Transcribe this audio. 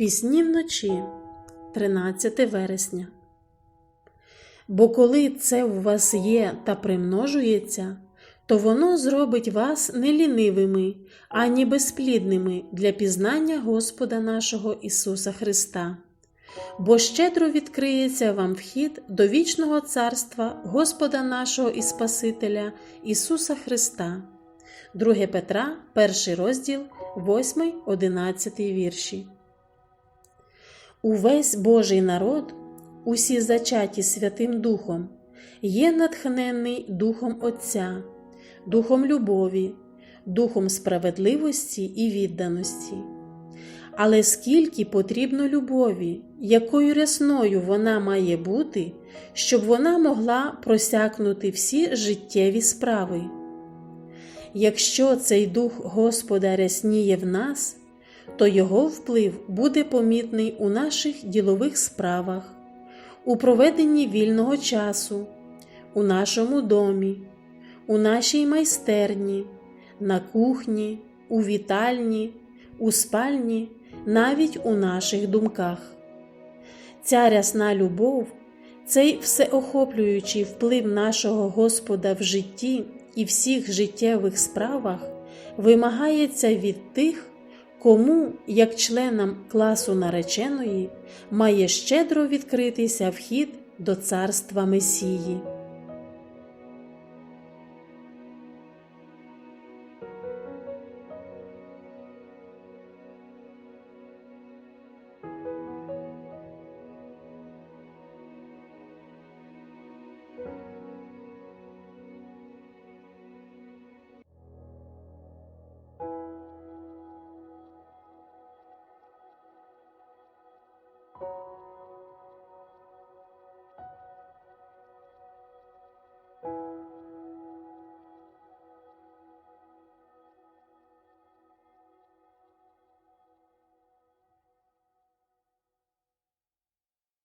Пісні вночі, 13 вересня. Бо коли це у вас є та примножується, то воно зробить вас не лінивими, ані безплідними для пізнання Господа нашого Ісуса Христа. Бо щедро відкриється вам вхід до вічного царства Господа нашого і Спасителя Ісуса Христа. 2 Петра, 1 розділ, 8, 11 вірші. Увесь Божий народ, усі зачаті Святим Духом, є натхнений Духом Отця, Духом любові, Духом справедливості і відданості. Але скільки потрібно любові, якою рясною вона має бути, щоб вона могла просякнути всі життєві справи. Якщо цей дух Господа рясніє в нас, то його вплив буде помітний у наших ділових справах, у проведенні вільного часу, у нашому домі, у нашій майстерні, на кухні, у вітальні, у спальні, навіть у наших думках. Ця рясна любов, цей всеохоплюючий вплив нашого Господа в житті і всіх життєвих справах вимагається від тих, кому, як членам класу нареченої, має щедро відкритися вхід до царства Месії.